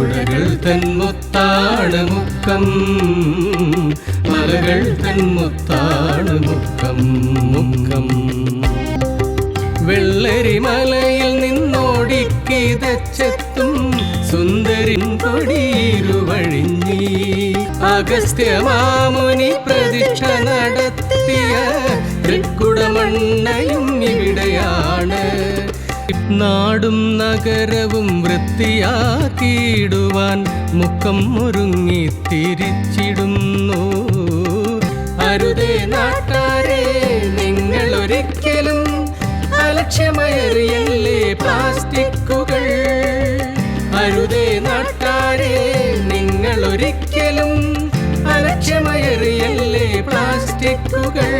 പുഴകൾ തന്മുത്താണ് മുക്കം. മലകൾ തന്മുത്താണ് മുക്കം മുക്കം. വെള്ളരിമലയിൽ നിന്നോടിക്കിതച്ചെത്തും സുന്ദരിൻ കൊടിയിരുവഴിഞ്ഞി അഗസ്ത്യമാമുനി പ്രതീക്ഷ നടത്തിയ തൃക്കുടമണ്ണയും നാടും നഗരവും വൃത്തിയാക്കിയിടുവാൻ മുഖം മുറുങ്ങി തിരിച്ചിടുന്നു. അരുതേ നാട്ടാരെ നിങ്ങൾ ഒരിക്കലും അലക്ഷ്യമയറിയല്ലേ പ്ലാസ്റ്റിക്കുകൾ. അരുതേ നാട്ടാരെ നിങ്ങൾ ഒരിക്കലും അലക്ഷ്യമയറിയല്ലേ പ്ലാസ്റ്റിക്കുകൾ.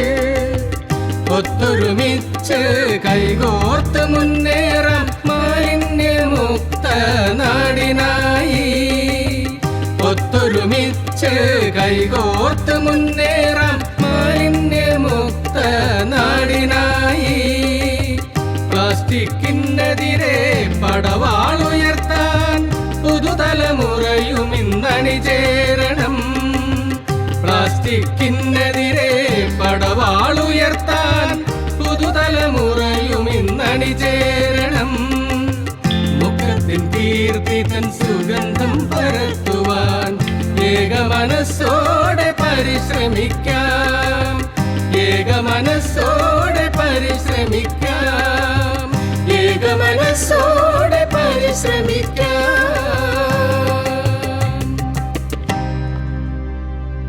ഒത്തൊരുമിച്ച് കൈകോർത്ത് മുന്നേറാം മാലിന്യമുക്ത നാടിനായി ഒത്തൊരുമിച്ച് കൈകോർത്ത് മുന്നേറാം മാലിന്യമുക്ത നാടിനായി പ്ലാസ്റ്റിക്കിനെതിരെ പടവാളുയർത്താൻ പുതുതലമുറയും ഇന്നണിചേരണം പ്ലാസ്റ്റിക്കിനെതിരെ പടവാളുയർത്താൻ പുതുതലമുറയും ഇന്നണിചേരണം മുഖത്തിൻ കീർത്തി തൻ സുഗന്ധം പരത്തുവാൻ ഏക മനസ്സോടെ പരിശ്രമിക്കാം. ഏക മനസ്സോടെ പരിശ്രമിക്കാം. ഏക പരിശ്രമിക്കാം